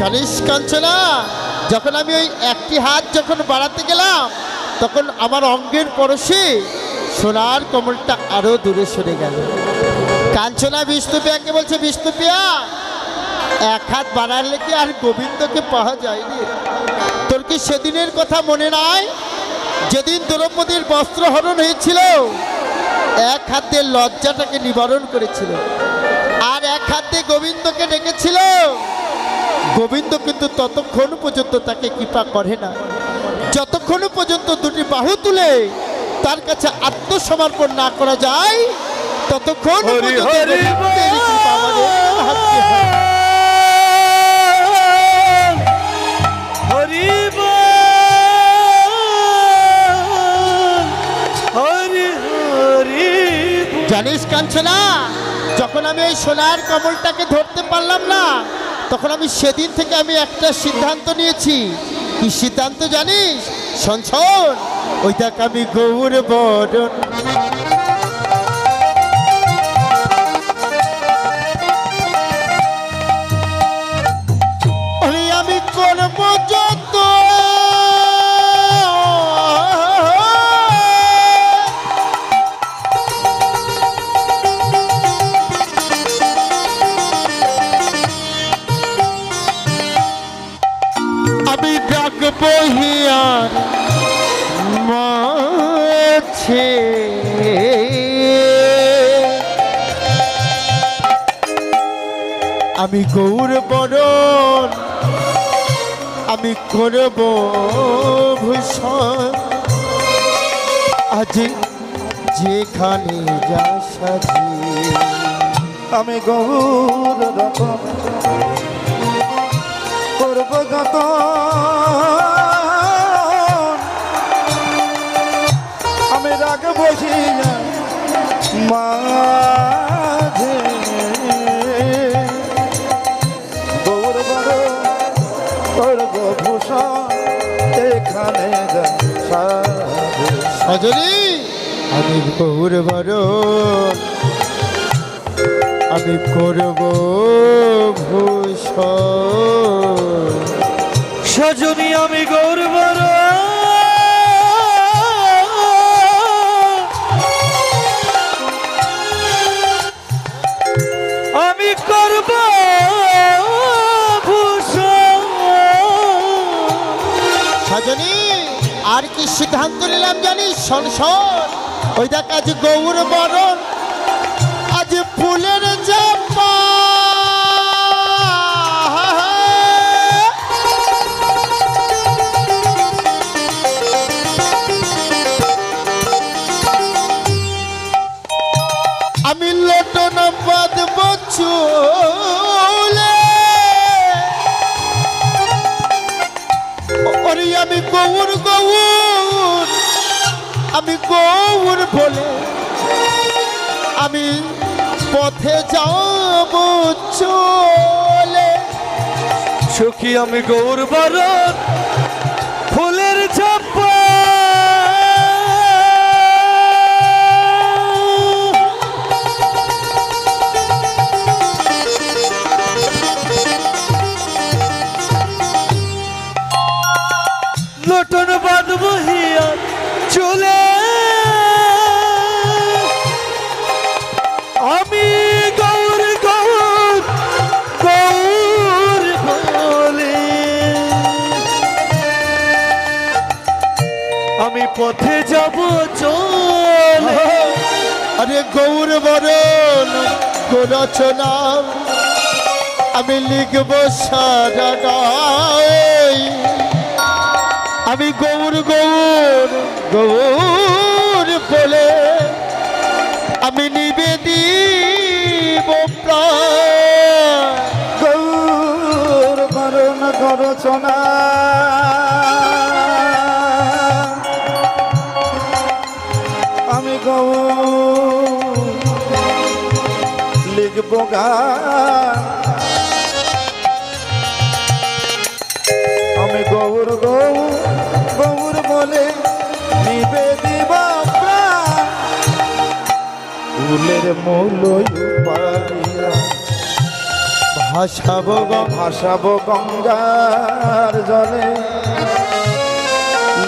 জানিস কাঞ্চনা, যখন আমি ওই একটি হাত যখন বাড়াতে গেলাম, তখন আমার অঙ্গের পরশে সোনার কমলটা আরও দূরে সরে গেল। কাঞ্চনা বিষ্ণুপিয়াকে বলছে বিষ্ণুপিয়া এক হাত বাড়ালে কি আর গোবিন্দকে পাওয়া যায়নি? তোর কি সেদিনের কথা মনে নাই? যেদিন দ্রৌপদীর বস্ত্র হরণ হয়েছিল, এক হাত লজ্জাটাকে নিবারণ করেছিল, আর এক হাত গোবিন্দকে ডেকেছিল গোবিন্দ কিন্তু ততক্ষণ পর্যন্ত তাকে কৃপা করে না। যতক্ষণ পর্যন্ত দুটি বাহু তুলে তার কাছে আত্মসমর্পণ না করা যায় ততক্ষণ জানিস কাঞ্চনা যখন আমি ওই সোনার কমলটাকে ধরতে পারলাম না তখন আমি সেদিন থেকে আমি একটা সিদ্ধান্ত নিয়েছি। কি সিদ্ধান্ত জানিস? সঞ্চন ওইটাকে আমি গৌর বরণ। ডাকবো হিয়ার মাছে আমি গৌর বরণ, আমি করব ভূষণ। আজ যেখানে যা সাজি, আমি গৌর রতন করব যত সজনী? আমি করব আমি করব ভূষ সজনী আমি গৌরব সিদ্ধান্ত নিলাম জানিস? শোন শোন। ওই দেখ গৌর বরণ আজ ফুলের পথে যাব চলে। সুখী আমি গৌর বরণ পথে যাব চলে। আরে গৌর বরণ রচনা আমি লিখব সারা। আমি গৌর গৌর গৌর বলে আমি নিবেদিব প্রাণ। গৌর করণ করচনা আমি গৌর গৌর গৌর বলে নিবেদিব প্রাণ। ফুলের ভাসাবো ভাসাবো গঙ্গার জলে।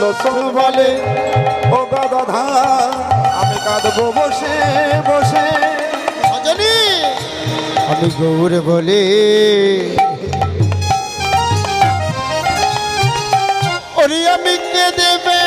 লোচন বলে, ও গদাধা, আমি কাঁদবো বসে বসে। আমি গৌর বলে। আমি কে দেবে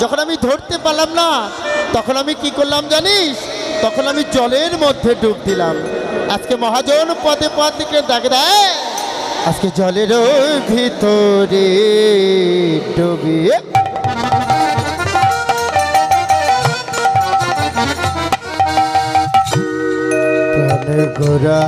যখন আমি ধরতে পারলাম না, তখন আমি কি করলাম জানিস? তখন আমি জলের মধ্যে ডুব দিলাম। আজকে মহাজন পদে পদ থেকে ডাকে দেয় আজকে জলের ভিতরে ডুবিয়ে গোরা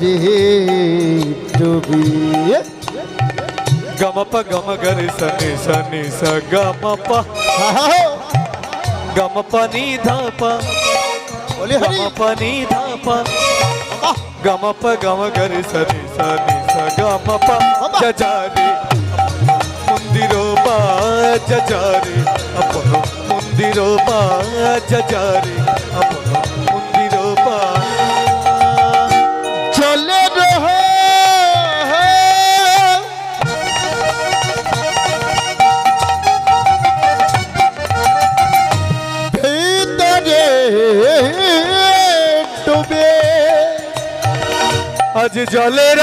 दे डूबी गम प गम गर सने सने स गम प। गम प नी ध गम प नी ध प। गम प गम गर सने सने जजारे। আজ জলের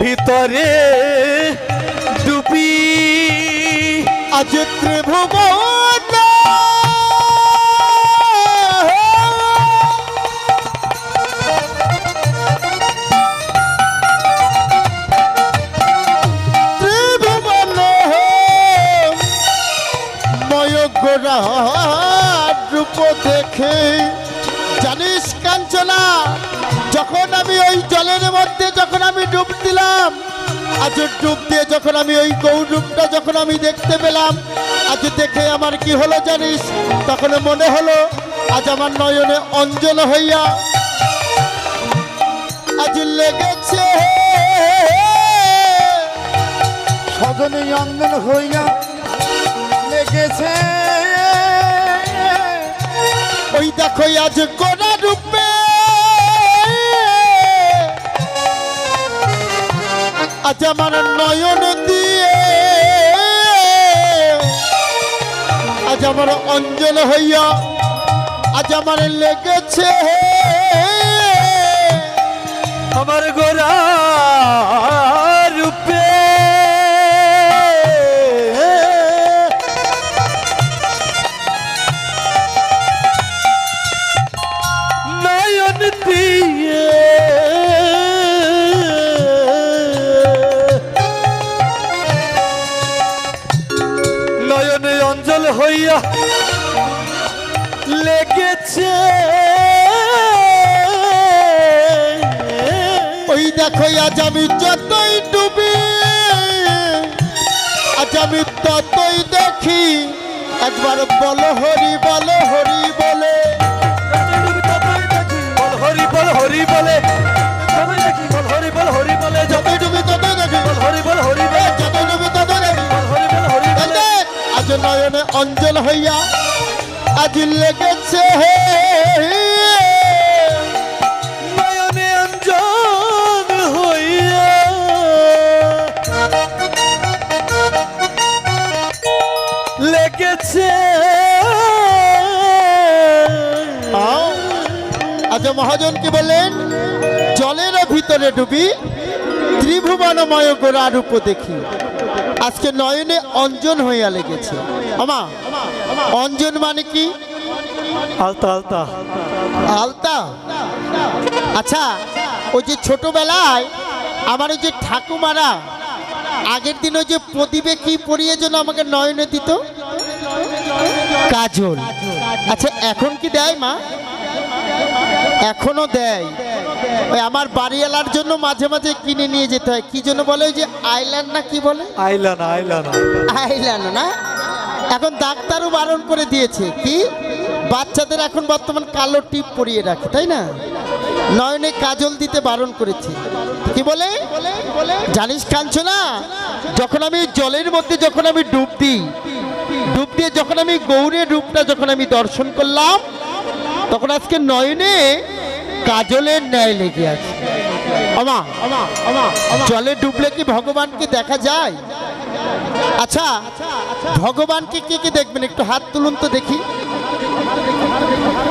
ভিতরে ডুবি আজ ত্রিভুবন। কি হলো জানিস? তখন মনে হলো আজ আমার নয়নে অঞ্জল হইয়া আজ লেগেছে। সজনে অঞ্জন হইয়া লেগেছে। ওই দেখো আজ গোড়া রূপে। আজ আমার নয়ন আজ আমার অঞ্জল হইয়া আজ আমার লেগেছে। আমার গোরা রূপে দেখো আজ আমি যতই ডুবি আজ আমি ততই দেখি একবার বলো হরি বলো হরি বলে। হরি বল হরি বলে। তবে দেখি বল হরি বল হরি বলে। যতই ডুবি ততই দেখি। বল হরি বল হরি বলে। যতই ডুবি ততই দেখি। বল হরি বল হরি এই আজ নয়নে অঞ্জল হইয়া আজ লেগেছে হে। মহাজন কি বললেন? জলের ভিতরে ডুবি ত্রিভুবনময় গোড়া রূপ দেখি। আজকে নয়নে অঞ্জন হইয়া লেগেছে। আমা অঞ্জন মানে কি? আলতা আলতা। আলতা? আচ্ছা ওই যে ছোটবেলায় আমার ওই যে ঠাকুমারা আগের দিন ওই যে প্রদীপে কি পরিয়ে যেন আমাকে নয়নে দিত? কাজল। আচ্ছা এখন কি দেয় মা? এখনও দেয়। ওই আমার বাড়িওয়ালার জন্য মাঝে মাঝে কিনে নিয়ে যেতে হয়। কি জন্য বলে ওই যে আইল্যান্ড না কি বলে? আইলানা আইলানা আইল্যান্ড। না? এখন ডাক্তারও বারণ করে দিয়েছে। কি? বাচ্চাদের এখন বর্তমান কালো টিপ পরিয়ে রাখে তাই না? নয়নে কাজল দিতে বারণ করেছে। কি বলে? জানিস কাঞ্চনা যখন আমি জলের মধ্যে যখন আমি ডুব দিই ডুব দিয়ে যখন আমি গৌরের রূপটা যখন আমি দর্শন করলাম তখন আজকে নয়নে কাজলের ন্যায় লেগে আছে। জলে ডুবলে কি ভগবানকে দেখা যায়? আচ্ছা ভগবানকে কে কে দেখবেন? একটু হাত তুলুন তো দেখি।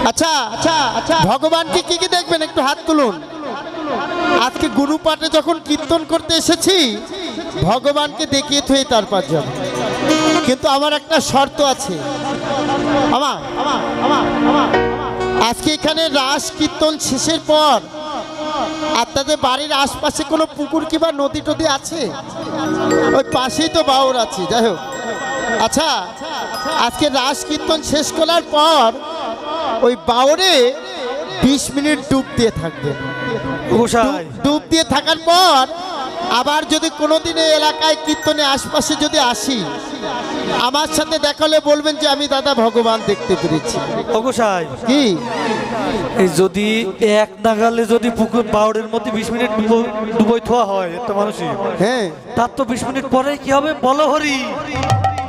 আচ্ছা আচ্ছা আচ্ছা ভগবানকে কে কে দেখবেন? একটু হাত তুলুন। আজকে গুরুপাঠে যখন কীর্তন করতে এসেছি, ভগবানকে দেখিয়ে থুয়ে তারপর যাব। কিন্তু আমার একটা শর্ত আছে। আমার আমার আমার আমার আজকে এখানে রাস কীর্তন শেষের পর আপনাদের বাড়ির আশপাশে কোনো পুকুর কিংবা নদী টদী আছে? ওই পাশেই তো বাউর আছে যাই হোক। আচ্ছা আজকে রাস কীর্তন শেষ করার পর ওই বাউরে বিশ মিনিট ডুব দিয়ে থাকবেন। ডুব- ডুব দিয়ে থাকার পর আবার যদি কোনোদিন এই এলাকায় কীর্তনে আশপাশে যদি আসি আমার সাথে দেখালে বলবেন যে আমি দাদা ভগবান দেখতে পেরেছি। কি? এই যদি এক নাগালে যদি পুকুর বাউরের মধ্যে বিশ মিনিট ডুবো- ডুবোই থোয়া হয় একটা মানুষই হ্যাঁ। তার তো বিশ মিনিট পরে কি হবে? বলো হরি।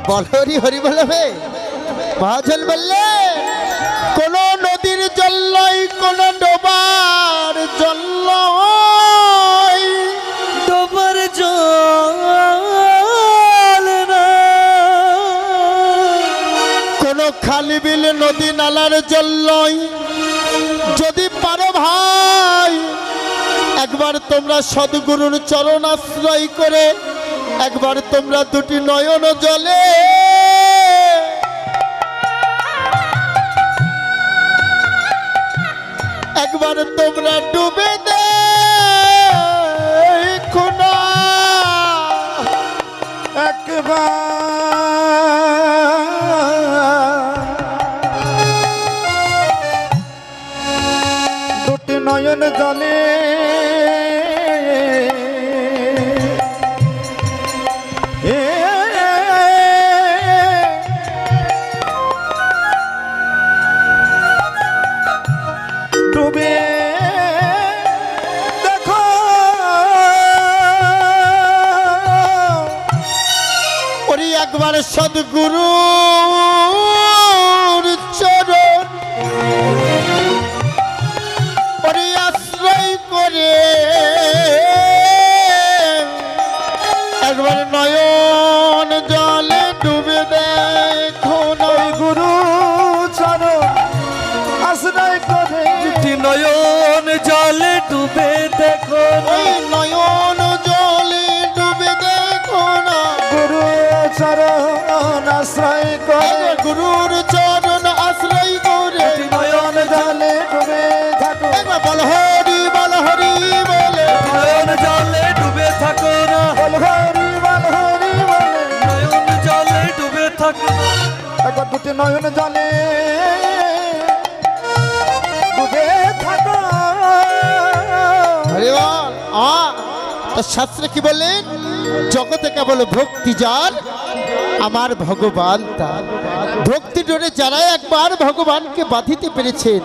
বল হরি হরি বলবে মহাজন বললে কোন নদীর জল নয় কোন ডোবার জল খালি বিল নদী নালার জল নয় যদি পারো ভাই, একবার তোমরা সদ্গুরুর চরণ আশ্রয় করে, একবার তোমরা দুটি নয়ন জলে। একবার তোমরা ডুবে দে, খুনা। একবার নয়ন জলে একবার দুটি নয়ন শাস্ত্রে কি বললেন জগতে কেবল ভক্তি যার, আমার ভগবান তার। ভক্তি ডোরে যারা একবার ভগবানকে বাঁধিতে পেরেছেন,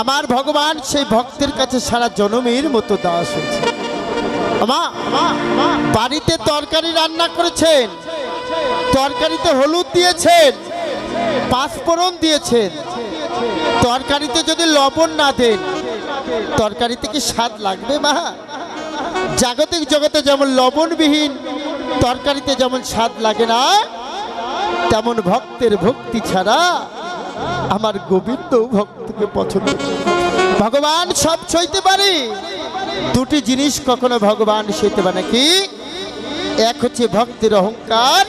আমার ভগবান সেই ভক্তের কাছে সারা জনমের মতো দাস হয়েছে। বাড়িতে তরকারি রান্না করেছেন তরকারিতে হলুদ দিয়েছেন, পাঁচফোড়ন দিয়েছেন। তরকারিতে যদি লবণ না দেন, তরকারিতে কি স্বাদ লাগবে মা? জাগতিক জগতে যেমন লবণবিহীন, তরকারিতে যেমন স্বাদ লাগে না, তেমন ভক্তের ভক্তি ছাড়া আমার গোবিন্দ ভক্তকে পছন্দ ভগবান সব সইতে পারে। দুটি জিনিস কখনো ভগবান সইতে পারে কি? এক হচ্ছে ভক্তির অহংকার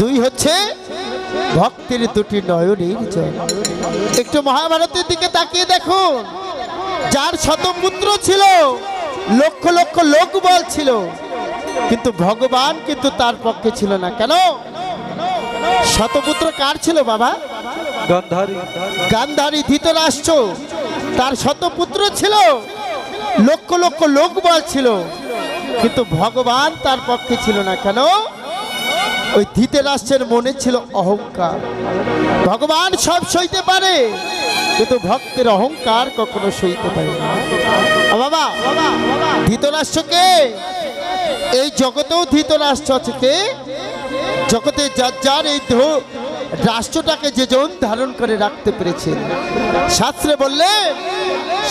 দুই হচ্ছে ভক্তির দুটি নয়নের জল একটু মহাভারতের দিকে তাকিয়ে দেখুন। যার শতপুত্র ছিল লক্ষ লক্ষ লোক বল ছিল কিন্তু ভগবান কিন্তু তার পক্ষে ছিল না। কেন? শতপুত্র কার ছিল বাবা? গন্ধারী। গান্ধারী ধৃতরাষ্ট্র। তার শতপুত্র ছিল লক্ষ লক্ষ লোক বল ছিল। কিন্তু ভগবান তার পক্ষে ছিল না কেন? ওই ধৃতরাষ্ট্রের মনে ছিল অহংকার। ভগবান সব সইতে পারে, কিন্তু ভক্তের অহংকার কখনো সইতে পারে না। বাবা ধৃতরাষ্ট্রকে এই জগতেও ধৃতরাষ্ট্র আছে কে? জগতে যার যার এই রাষ্ট্রটাকে যেজন ধারণ করে রাখতে পেরেছেন। শাস্ত্রে বললে,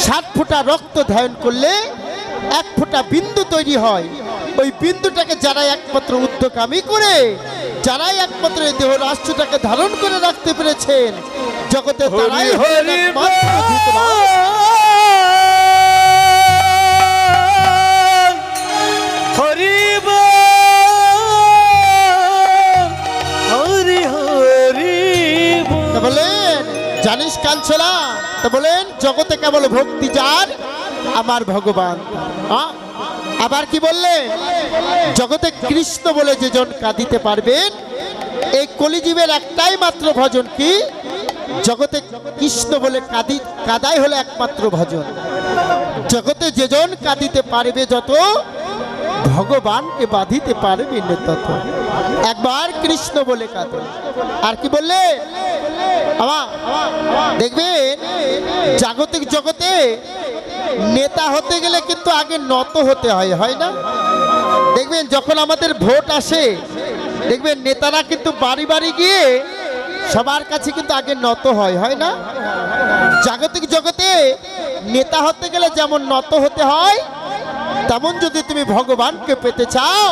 ষাট ফোঁটা রক্ত ধারণ করলে এক ফোঁটা বিন্দু তৈরি হয়। ওই বিন্দুটাকে যারা একমাত্র উদ্যোগামী করে যারাই একমাত্র এই দেহ রাষ্ট্রটাকে ধারণ করে রাখতে পেরেছেন জগতে তারাই বলেন জানিস কাঞ্চলা তা বলেন জগতে কেবল ভক্তি যার আমার ভগবান। আবার কি বললেন জগতে কৃষ্ণ বলে যেজন কাঁদিতে পারবেন, এই কলিজীবের একটাই মাত্র ভজন কি? জগতে কৃষ্ণ বলে কাঁদি, কাদাই হলো একমাত্র ভজন। জগতে যেজন কাঁদিতে পারবে যত, ভগবানকে বাঁধিতে পারবে তত। একবার কৃষ্ণ বলে কাঁদে। আর কি বললে? দেখবেন, জাগতিক জগতে নেতা হতে গেলে কিন্তু আগে নত হতে হয় হয় না? দেখবেন যখন আমাদের ভোট আসে দেখবেন নেতারা কিন্তু বাড়ি বাড়ি গিয়ে সবার কাছে কিন্তু আগে নত হয় হয় না? জাগতিক জগতে নেতা হতে গেলে যেমন নত হতে হয় তেমন যদি তুমি ভগবানকে পেতে চাও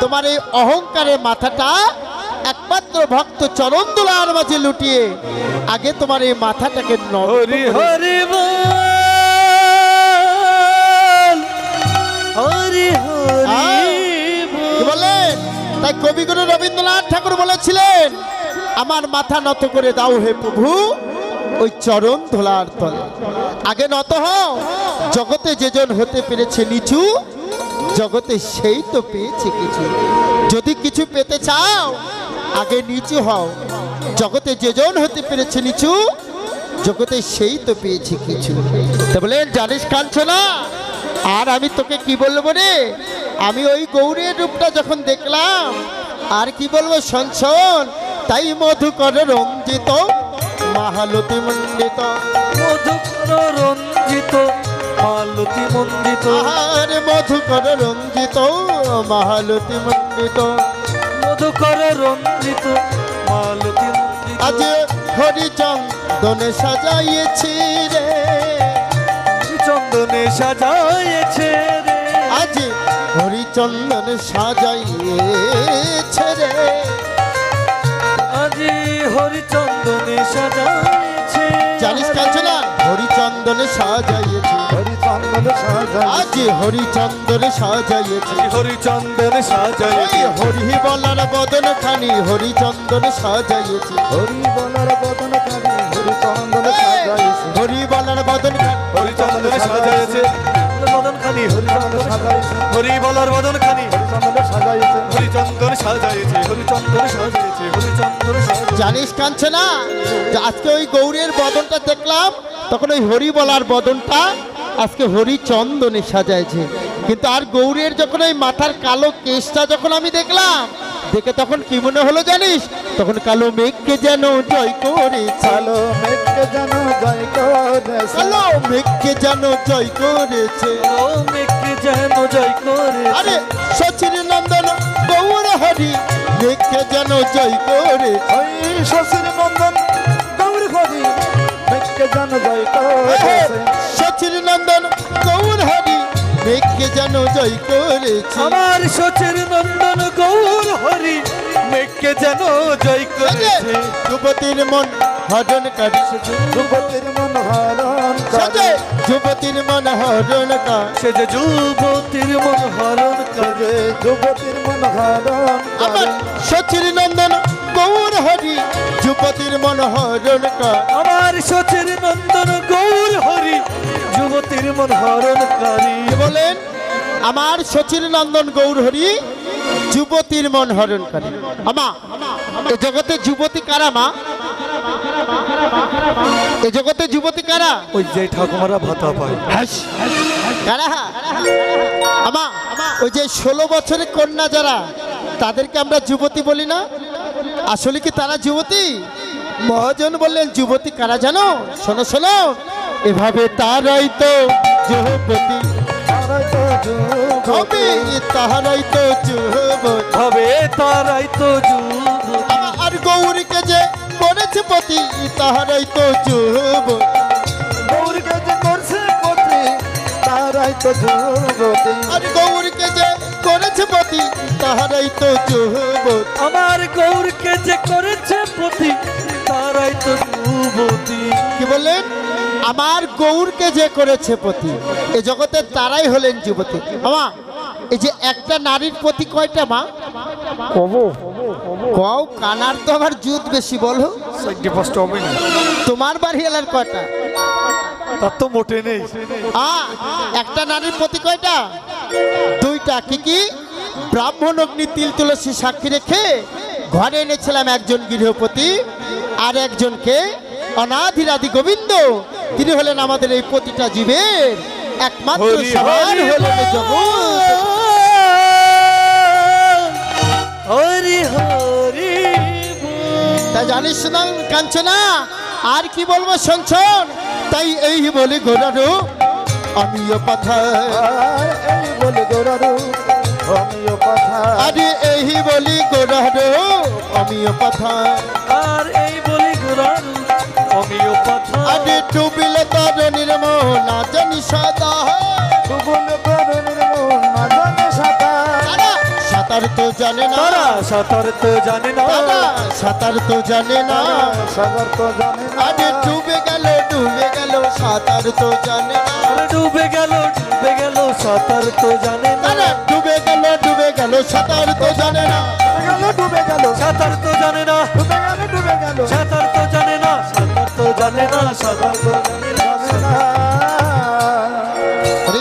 তোমার এই অহংকারের মাথাটা একমাত্র ভক্ত চরণ দোলার মাঝে লুটিয়ে আগে তোমার এই মাথাটাকে হরি হরি হরি হরি তাই কবিগুরু রবীন্দ্রনাথ ঠাকুর বলেছিলেন আমার মাথা নত করে দাও হে প্রভু ওই চরণ ধোলার তলে। আগে নত হও জগতে যেজন হতে পেরেছে নিচু জগতে সেই তো পেয়েছে কিছু। যদি কিছু পেতে চাও আগে নিচু হও। জগতে যেজন হতে পেরেছে নিচু জগতে সেই তো পেয়েছে কিছু। তা বলেন জানিস কাঞ্চনা আর আমি তোকে কি বলব রে? আমি ওই গৌরের রূপটা যখন দেখলাম আর কি বলব শোন শোন তাই মধুকর রঞ্জিত মাহালতি মণ্ডিত। মধুকর রঞ্জিত মালতী মন্দিত আর মধুকর রঞ্জিত মাহালতি মণ্ডিত। মধুকর রঞ্জিত রঞ্জিত আজ হরিচন্দনে সাজাইয়েছি রে। চন্দনে সাজাইছে রে। আজ হরিচন্দন সাজাইয়েছে রে। আজি হরিচন্দনে সাজাইছে জানিস কাঞ্চনা হরিচন্দনে সাজাইয়েছে। হরিচন্দন সাজাই আজ হরিচন্দনে সাজাইয়েছে। আজি হরিচন্দনে সাজাইছে হরি বলার বদন খানি হরিচন্দন সাজাইয়েছে। হরি বলার বদন হরি বলার বদন খানি। হরিচন্দন সাজাইছে। হরিচন্দন সাজাইছে হরিচন্দন সাজাইছে সাজাইছে। জানিস কাঞ্চনা যে আজকে ওই গৌরের বদনটা দেখলাম তখন ওই হরি বলার বদনটা আজকে হরিচন্দনে সাজাইছে। কিন্তু আর গৌরের যখন ওই মাথার কালো কেশটা যখন আমি দেখলাম দেখে তখন কি মনে হলো জানিস? তখন কালো মেঘকে যেন জয় করেছে চালো। মেঘকে যেন জয় করেছে কালো মেঘকে যেন জয় করেছে মেঘকে যেন জয় করে আরে সচিন নন্দন গৌর হরি মেঘকে যেন জয় করে ওই নন্দন গৌর হরি মেঘকে যেন জয় করেছে সচিন নন্দন যেন জয় করেছে। আমার সচের নন্দন গৌর হরি মেঘকে যেন জয় করেছে। যুবতীর মন হরণ করি। যুবতীর মন হরণ করে। যুবতীর মন হরণ কর। সে যে যুবতীর মন হরণ করে। যে যুবতীর মন হরণ আমার সচিন নন্দন গৌর হরি যুবতীর মন হরণ কর। আমার সচের নন্দন গৌর হরি যুবতীর মন হরণ করি। বলেন? আমার সচিন নন্দন গৌর হরি যুবতীর মন হরণ করে। আমা এ জগতে যুবতী কারা মা? এ জগতে যুবতী কারা? ওই যে ঠাকুমারা ভাতা পায়। কারা আমা ওই যে ষোলো বছরের কন্যা যারা তাদেরকে আমরা যুবতী বলি না? আসলে কি তারা যুবতী? মহাজন বললেন যুবতী কারা জানো? শোনো শোনো এভাবে তারাই তো যুবতী। তো হবে যুবতী তাহারাই তো যুবতী হবে তারাই তো আর গৌরীকে যে করেছে পতি তাহারাই তো যুবতী গৌরকে যে করছে পতি তারাই তো যুবতী আর গৌরীকে যে করেছে পতি তাহারাই তো যুবতী আমার গৌরকে যে করেছে পতি তারাই তো যুবতী। কি বললেন? আমার গৌরকে যে করেছে পতি এ জগতে তারাই হলেন যুবতী। আমা এই যে একটা নারীর প্রতি কয়টা মা? কও কানার তো আবার জুত বেশি বলো। তোমার বাড়ি এলার কয়টা? তার তো মোটে নেই। আ একটা নারীর প্রতি কয়টা? দুইটা। কি কি? ব্রাহ্মণ অগ্নি তিল তুলসী সাক্ষী রেখে ঘরে এনেছিলাম একজন গৃহপতি আর একজনকে অনাধিরাদি গোবিন্দ। তিনি হলেন আমাদের এই প্রতিটা জীবের একমাত্র হরি হলেন জগৎ। হরি হরি তা জানিস না কাঞ্চনা আর কি বলব শোনছন তাই এই বলি গোরারু আমিও আর এই বলে গোরারু আমিও কথা। আরে এই বলি গোরারু আমিও পাথায় আর এই বলি গুরানু আমিও কথা। আরে তার নির্মল না জানি সাদা না জানে সাঁতার সাঁতার তো জানে না। সাঁতার তো জানে না। সাঁতার তো জানে না। সাগর তো জানে না। আরে ডুবে গেল ডুবে গেল সাঁতার তো জানে না। ডুবে গেল ডুবে গেল সাঁতার তো জানে না। ডুবে গেল ডুবে গেল সাঁতার তো জানে না। ডুবে গেল ডুবে গেল সাঁতার তো জানে না। ডুবে গেল ডুবে গেল। সাঁতার সাঁতার জানে না না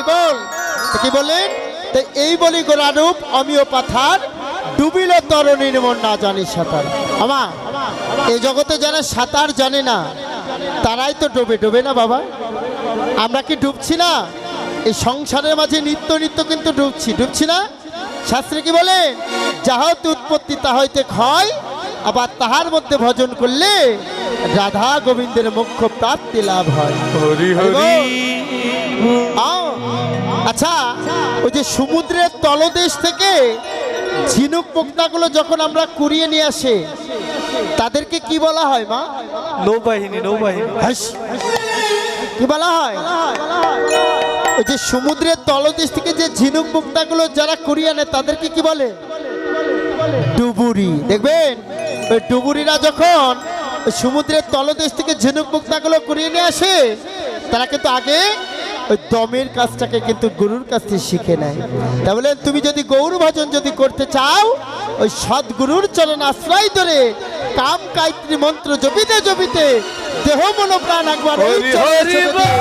বল কি বললেন? তো এই বলি গোরারূপ অমিয় পাথার, ডুবিল তরণীর মন না জানি সাঁতার। আমা, এই জগতে যারা সাঁতার জানে না, তারাই তো ডোবে ডোবে না বাবা? আমরা কি ডুবছি না? এই সংসারের মাঝে নিত্য নিত্য কিন্তু ডুবছি। ডুবছি না? শাস্ত্রে কি বলে? যাহা হতে উৎপত্তি তা হইতে ক্ষয়, আবার তাহার মধ্যে ভজন করলে রাধা গোবিন্দের মুখ্য প্রাপ্তি লাভ হয়। হরি। আচ্ছা ওই যে সমুদ্রের তলদেশ থেকে ঝিনুক পোক্তাগুলো যখন আমরা কুড়িয়ে নিয়ে আসে তাদেরকে কি বলা হয় মা? নৌবাহিনী নৌবাহিনী। হাস। কি বলা হয়? ওই যে সমুদ্রের তলদেশ থেকে যে ঝিনুক মুক্তাগুলো যারা কুড়িয়ে আনে তাদেরকে কি বলে? ডুবুরি। দেখবেন ওই ডুবুরিরা যখন সমুদ্রের তলদেশ থেকে ঝিনুক মুক্তাগুলো কুড়িয়ে নিয়ে আসে তারা কিন্তু আগে ওই দমের কাজটাকে কিন্তু গুরুর কাছ থেকে শিখে নেয় তা বলে তুমি যদি গৌর ভজন যদি করতে চাও ওই সদ্গুরুর চরণ আশ্রয় ধরে কাম কায়ত্রী মন্ত্র জপিতে জপিতে দেহ মন প্রাণ একবার ওই হরি চরণে হরি ছেড়ে দে। বল।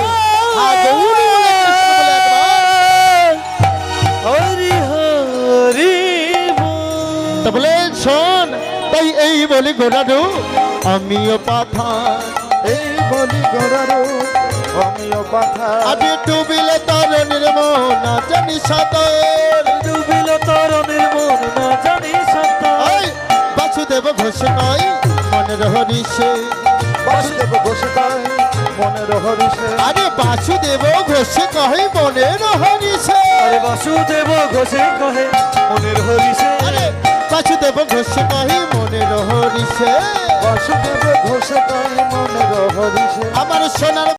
হ্যাঁ, গৌর বলে কৃষ্ণ বলে একবার। হরি হরি বল। তা বলে শোন তাই এই বলি গোড়ারু আমিও পাথা এই বলি গড়ারো আমিও পাথা আমি ডুবিলে তরণের মন জানি সাঁতার ডুবিল তরণের মন না জানি সাঁতার। বাসুদেব ঘোষ নয় মনের হরিষে। বাসুদেব বসে তাই মনের হরিষে। আরে বাসুদেব ঘোষ কহে মনের হরিষে। আরে বাসুদেব ঘোষে কহে মনের হরিষে। আরে বাসুদেব ঘোষ কহে মনের হরিষে। বাসুদেব ঘোষে মনে রহরিষে আমার সোনার